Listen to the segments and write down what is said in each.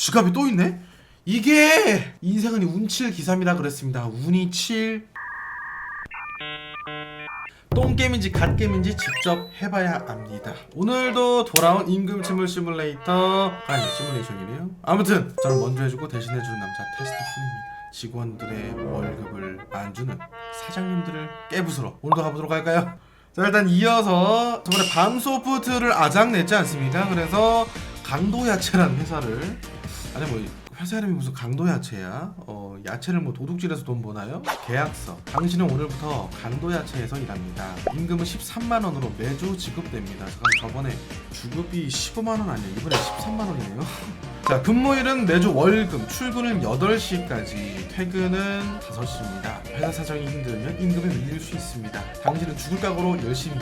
지갑이 또 있네? 이게 인생은 운칠 기삼이라 그랬습니다. 운이 7. 똥게임인지 갓게임인지 직접 해봐야 압니다. 오늘도 돌아온 임금 침물 시뮬레이터 아니 시뮬레이션이네요. 아무튼 저는 먼저 해주고 대신 해주는 남자 테스터 훈입니다. 직원들의 월급을 안 주는 사장님들을 깨부수러 오늘도 가보도록 할까요? 자 일단 이어서 저번에 밤소프트를 아작 냈지 않습니까? 그래서 강도야채라는 회사를 아니 뭐 회사 이름이 무슨 강도 야채야? 어 야채를 뭐 도둑질해서 돈 버나요? 계약서. 당신은 오늘부터 강도 야채에서 일합니다. 임금은 13만 원으로 매주 지급됩니다. 잠깐 저번에 주급이 15만 원 아니야 이번에 13만 원이네요. 자 근무일은 매주 월금 출근은 8시까지. 퇴근은 5시입니다. 회사 사정이 힘들면 임금을 밀릴 수 있습니다. 당신은 죽을 각오로 열심히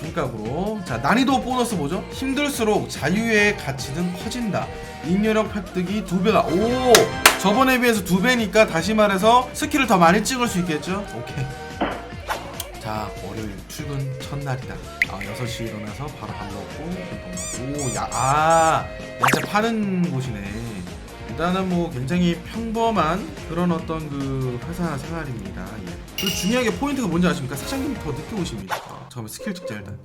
일해 중값으로. 자 난이도 보너스 뭐죠? 힘들수록 자유의 가치는 커진다. 인연력 획득이 두 배가 오! 저번에 비해서 두 배니까 다시 말해서 스킬을 더 많이 찍을 수 있겠죠? 오케이. 자 월요일 출근 첫날이다. 아 6시에 일어나서 바로 밥 먹고 오야아 야채 파는 곳이네. 일단은 뭐 굉장히 평범한 그런 어떤 그 회사 생활입니다. 예. 그리고 중요하게 포인트가 뭔지 아십니까? 사장님이 더 늦게 오십니다 아, 잠깐만 스킬 찍자 일단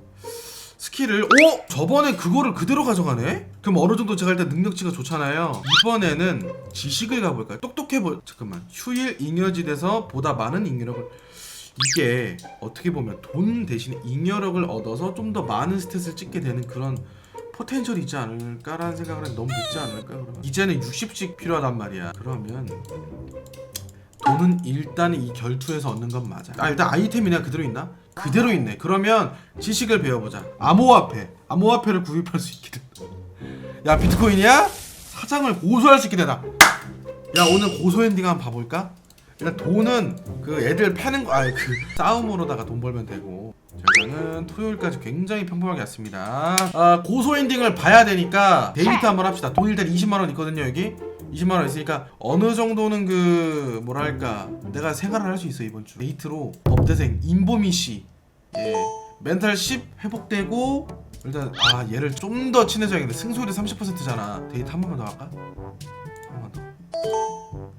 스킬을 오! 저번에 그거를 그대로 가져가네? 그럼 어느 정도 제가 일단 능력치가 좋잖아요 이번에는 지식을 가볼까요? 똑똑해 보 잠깐만 휴일 잉여지에서 보다 많은 잉여력을 이게 어떻게 보면 돈 대신에 잉여력을 얻어서 좀 더 많은 스탯을 찍게 되는 그런 포텐셜이 있지 않을까라는 생각을 해 너무 늦지 않을까 그러면 이제는 60씩 필요하단 말이야 그러면 돈은 일단 이 결투에서 얻는 건 맞아 아 일단 아이템이나 그대로 있나? 그대로 있네 그러면 지식을 배워보자 암호화폐 암호화폐를 구입할 수 있게 된다 야 비트코인이야? 사장을 고소할 수 있게 되다 야 오늘 고소 엔딩 한번 봐볼까? 일단 돈은 그 애들 패는 거, 아그 싸움으로다가 돈 벌면 되고 저희는 토요일까지 굉장히 평범하게 왔습니다. 아 고소 엔딩을 봐야 되니까 데이트 한번 합시다. 돈 일단 20만 원 있거든요 여기. 20만 원 있으니까 어느 정도는 그 뭐랄까 내가 생활을 할 수 있어 이번 주 데이트로 법대생 임보미 씨 예. 멘탈 10 회복되고 일단 아 얘를 좀 더 친해져야겠네 승소율이 30%잖아 데이트 한 번만 더 할까? 한 번 더.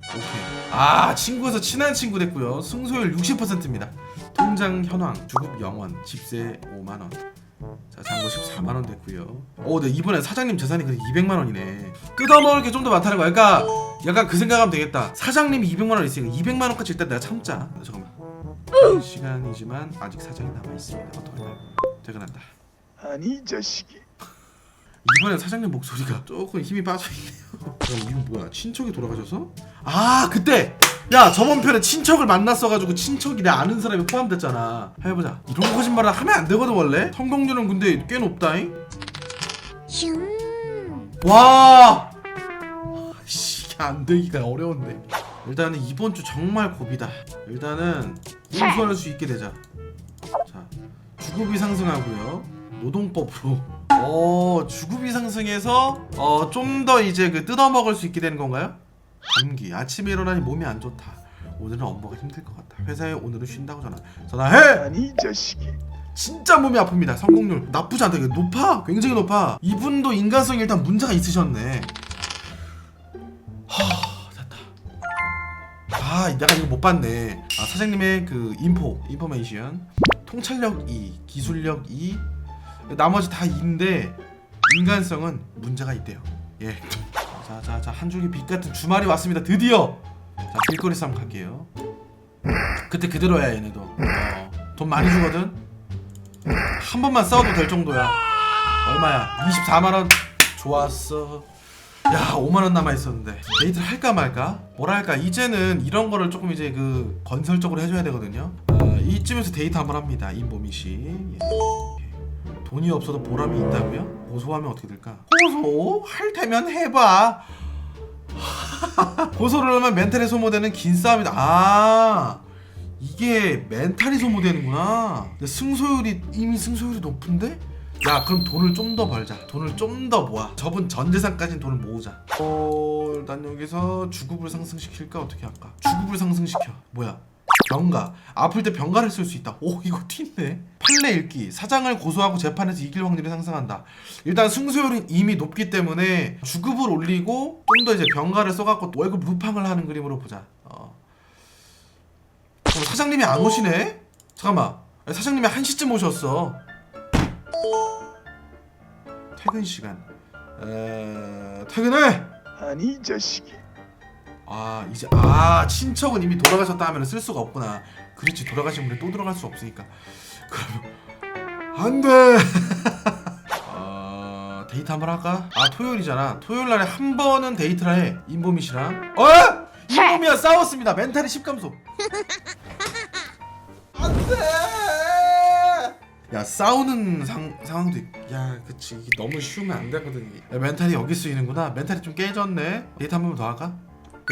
오케이. 아 친구에서 친한 친구 됐고요. 승소율 60%입니다. 통장 현황, 주급 영원, 집세 5만 원. 자 잔고 14만 원 됐고요. 오, 네 이번에 사장님 재산이 그래 200만 원이네. 뜯어먹을 게 좀 더 많다는 거야. 그러니까 약간 그 생각하면 되겠다. 사장님이 200만 원 있으니까 200만 원까지 일단 내가 참자. 잠깐만. 시간이지만 아직 사장이 남아 있습니다. 어떡할까요? 퇴근한다. 아니 이 자식이 이번엔 사장님 목소리가 조금 힘이 빠져있네요 그럼 이거 뭐야 친척이 돌아가셔서? 아 그때! 야 저번 편에 친척을 만났어가지고 친척이 내 아는 사람이 포함됐잖아 해보자 이런 거짓말을 하면 안 되거든 원래 성공률은 근데 꽤 높다잉 와! 씨, 이게 안 되기가 어려운데. 일단은 이번 주 정말 고비다. 일단은 인수할 수 있게 되자. 자 주급이 상승하고요. 노동법으로. 어 주급이 상승해서 어 좀 더 이제 그 뜯어먹을 수 있게 되는 건가요? 감기. 아침에 일어나니 몸이 안 좋다. 오늘은 업무가 힘들 것 같다. 회사에 오늘은 쉰다고 전화. 전화해! 아니 이 자식이 진짜 몸이 아픕니다. 성공률 나쁘지 않다. 이거 높아. 굉장히 높아. 이분도 인간성이 일단 문제가 있으셨네. 하, 됐다. 아, 내가 이거 못 봤네. 아, 사장님의 그 인포, 인포메이션. 통찰력 2, 기술력 2. 나머지 다 2인데 인간성은 문제가 있대요. 예. 자, 자, 자, 한 줄기 빛 같은 주말이 왔습니다. 드디어. 자, 길거리 싸움 갈게요. 그때 그대로야 얘네도. 어, 돈 많이 주거든. 한 번만 싸워도 될 정도야. 얼마야? 24만 원. 좋았어. 야, 5만 원 남아 있었는데 데이트를 할까 말까? 뭐랄까 이제는 이런 거를 조금 이제 그 건설적으로 해줘야 되거든요. 어, 이쯤에서 데이트 한번 합니다. 임보미 씨. 예. 돈이 없어도 보람이 있다고요? 고소하면 어떻게 될까? 고소 할 테면 해봐. 고소를 하면 멘탈이 소모되는 긴 싸움이다. 아. 이게 멘탈이 소모되는구나. 근데 승소율이 이미 승소율이 높은데? 야 그럼 돈을 좀 더 벌자. 돈을 좀 더 모아. 저분 전 재산까지는 돈을 모으자. 어 일단 여기서 주급을 상승시킬까 어떻게 할까? 주급을 상승시켜. 뭐야? 병가 아플 때 병가를 쓸 수 있다 오 이거 튀네 판례 읽기 사장을 고소하고 재판에서 이길 확률이 상승한다 일단 승소율이 이미 높기 때문에 주급을 올리고 좀 더 이제 병가를 써갖고 월급 루팡을 하는 그림으로 보자 어. 그럼 사장님이 안 오시네? 잠깐만. 아니, 사장님이 1시쯤 오셨어. 퇴근 시간. 에... 퇴근해! 아니 이 자식이. 아 이제 아 친척은 이미 돌아가셨다 하면 쓸 수가 없구나. 그렇지 돌아가신 분이 또 들어갈 수 없으니까. 그러면 안돼! 어, 데이트 한 번 할까? 아 토요일이잖아. 토요일 날에 한 번은 데이트를 해 인보미 씨랑. 어? 인보미와 싸웠습니다. 멘탈이 10 감소 안돼. 야 싸우는 상, 상황도 있... 야 그치. 이게 너무 쉬우면 안 되거든 이게. 야, 멘탈이 여기 쓰이는구나. 멘탈이 좀 깨졌네. 데이트 한번더 할까?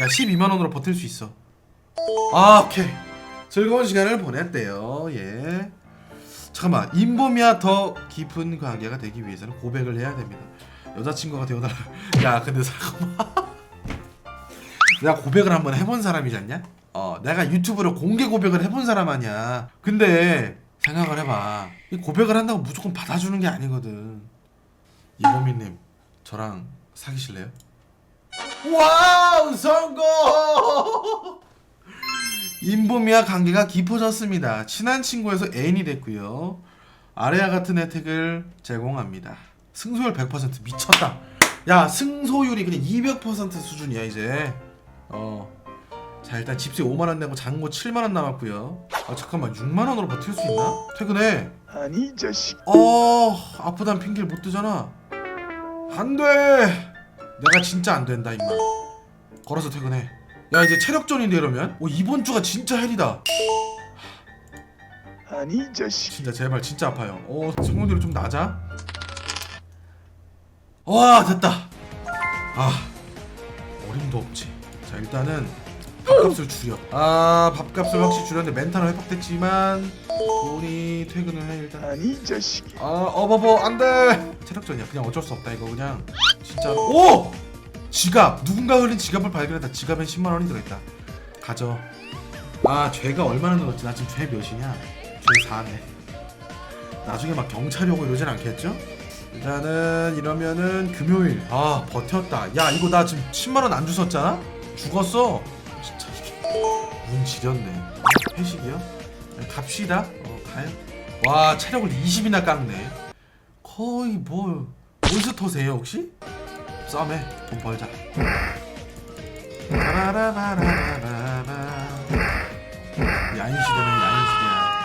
야 12만원으로 버틸 수 있어. 아 오케이. 즐거운 시간을 보냈대요. 예. 잠깐만. 인범이와 더 깊은 관계가 되기 위해서는 고백을 해야 됩니다. 여자친구가 되어달라. 야 근데 잠깐만. 내가 고백을 한번 해본 사람이지 않냐? 어 내가 유튜브로 공개 고백을 해본 사람 아니야 근데 생각을 해봐 이 고백을 한다고 무조건 받아주는 게 아니거든 이범희님 저랑 사귀실래요? 와우 성공! 인보미와 관계가 깊어졌습니다. 친한 친구에서 애인이 됐고요. 아래와 같은 혜택을 제공합니다. 승소율 100% 미쳤다. 야 승소율이 그냥 200% 수준이야 이제. 어. 자 일단 집세 5만 원 내고 잔고 7만 원 남았고요. 아 잠깐만. 6만 원으로 버틸 수 있나? 퇴근해. 아니 이 자식. 어 아프단 핑계를 못 대잖아. 안돼! 내가 진짜 안 된다 임마. 걸어서 퇴근해. 야 이제 체력전인데 이러면? 오 이번 주가 진짜 헬이다. 아니 이 자식. 진짜 제발 진짜 아파요. 어 성공률이 좀 낮아? 와 됐다. 아 어림도 없지. 자 일단은 밥값을 줄여. 아 밥값을 확실히 줄였는데 멘탈은 회복됐지만 돈이 퇴근을 해 일단. 아니 이 자식이. 아 어버버 안돼. 체력전이야. 그냥 어쩔 수 없다 이거 그냥. 진짜로 오! 지갑. 누군가 흘린 지갑을 발견했다. 지갑엔 10만 원이 들어있다. 가져. 아 죄가 얼마나 늘었지? 나 지금 죄 몇이냐? 죄 4네. 나중에 막 경찰이 오고 이러진 않겠죠? 일단은 이러면은 금요일. 아 버텼다. 야 이거 나 지금 10만 원 안 주웠잖아? 죽었어. 진짜 운 지렸네 회식이요 네, 갑시다. 어, 가요. 와, 체력을 20이나 깎네. 거의 뭐 몬스터세요, 혹시? 썸에 돈 벌자. 라라라라라라. 야인 시대는 야인 시대야.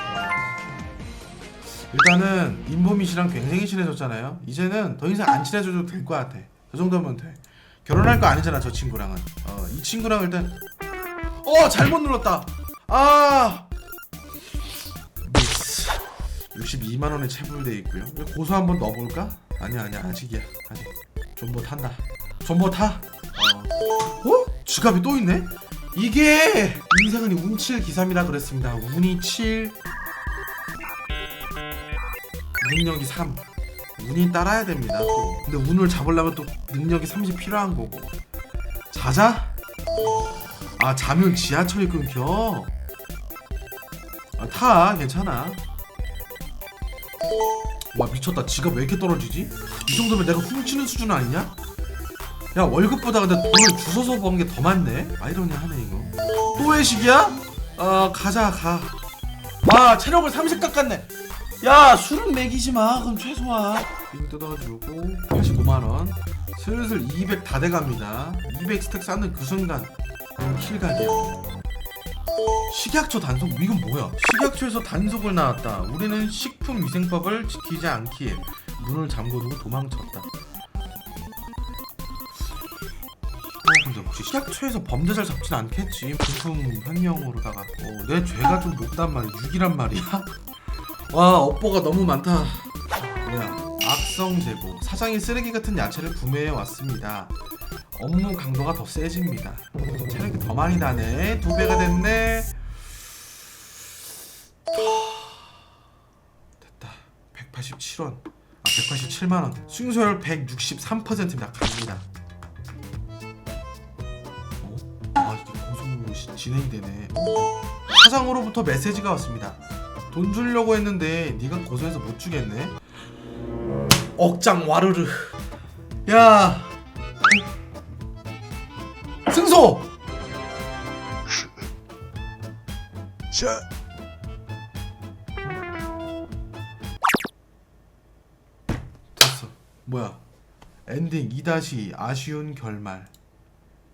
일단은 인보미 씨랑 굉장히 친해졌잖아요. 이제는 더 이상 안 친해져도 될 것 같아. 저 정도면 돼. 결혼할 거 아니잖아, 저 친구랑은. 어, 이 친구랑 일단 어, 잘못 눌렀다. 아! 미스 62만 원에 체불돼 있고요. 고소 한번 넣어볼까? 아니야 아니야 아직이야 아직 존버 탄다. 존버 타. 어. 어? 지갑이 또 있네? 이게 인생은 운칠 기삼이라 그랬습니다. 운이 7, 능력이 3. 운이 따라야 됩니다. 또. 근데 운을 잡으려면 또 능력이 30 필요한 거고. 자자? 아 자면 지하철이 끊겨. 아, 타 괜찮아. 와 미쳤다. 지갑 왜 이렇게 떨어지지? 이 정도면 내가 훔치는 수준 아니냐? 야 월급보다 근데 돈을 주워서 번게더 많네? 아이러니하네 이거. 또 회식이야? 어 가자 가와 체력을 30 깎았네. 야 술은 먹이지 마. 그럼 최소한. 빙 뜯어주고 85만원. 슬슬 200 다 돼갑니다. 200 스택 쌓는 그 순간 킬각이야 식약처 단속 이건 뭐야? 식약처에서 단속을 나왔다. 우리는 식품위생법을 지키지 않기에 문을 잠궈두고 도망쳤다. 어, 근데 혹시 식약처에서 범죄자를 잡진 않겠지? 부품 횡령으로다가 어, 내 죄가 좀 높단 말이야. 6이란 말이야? 와 업보가 너무 많다. 뭐야? 악성 재고 사장이 쓰레기 같은 야채를 구매해 왔습니다. 업무 강도가 더 세집니다. 체력이 더 많이 나네. 두 배가 됐네. 됐다. 187원. 아, 187만 원. 승소율 163%입니다. 갑니다. 어? 아, 이게 고소 시- 진행이 되네 사장으로부터 메시지가 왔습니다 돈 주려고 했는데 네가 고소해서 못 주겠네 억장 와르르 야 승소 자. 됐어. 뭐야? 엔딩 2다시 아쉬운 결말.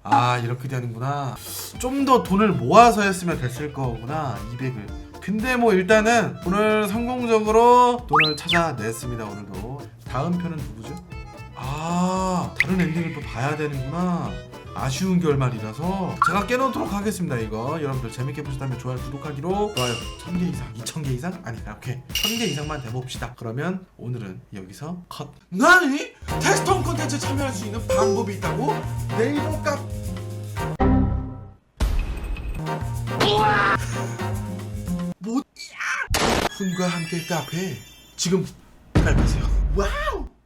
아 이렇게 되는구나. 좀 더 돈을 모아서 했으면 됐을 거구나 200을. 근데 뭐 일단은 오늘 성공적으로 돈을 찾아냈습니다 오늘도. 다음 편은 누구죠? 아 다른 엔딩을 또 봐야 되는구나 아쉬운 결말이라서 제가 깨놓도록 하겠습니다 이거. 여러분들 재밌게 보셨다면 좋아요 구독하기로. 좋아요 1000개 이상 2000개 이상? 아니 오케이. 1000개 이상만 돼봅시다. 그러면 오늘은 여기서 컷. 나니? 테스트홈 콘텐츠 참여할 수 있는 방법이 있다고? 네이버 카 뭐야! 훈과 함께 카페. 지금 가입하세요. 와우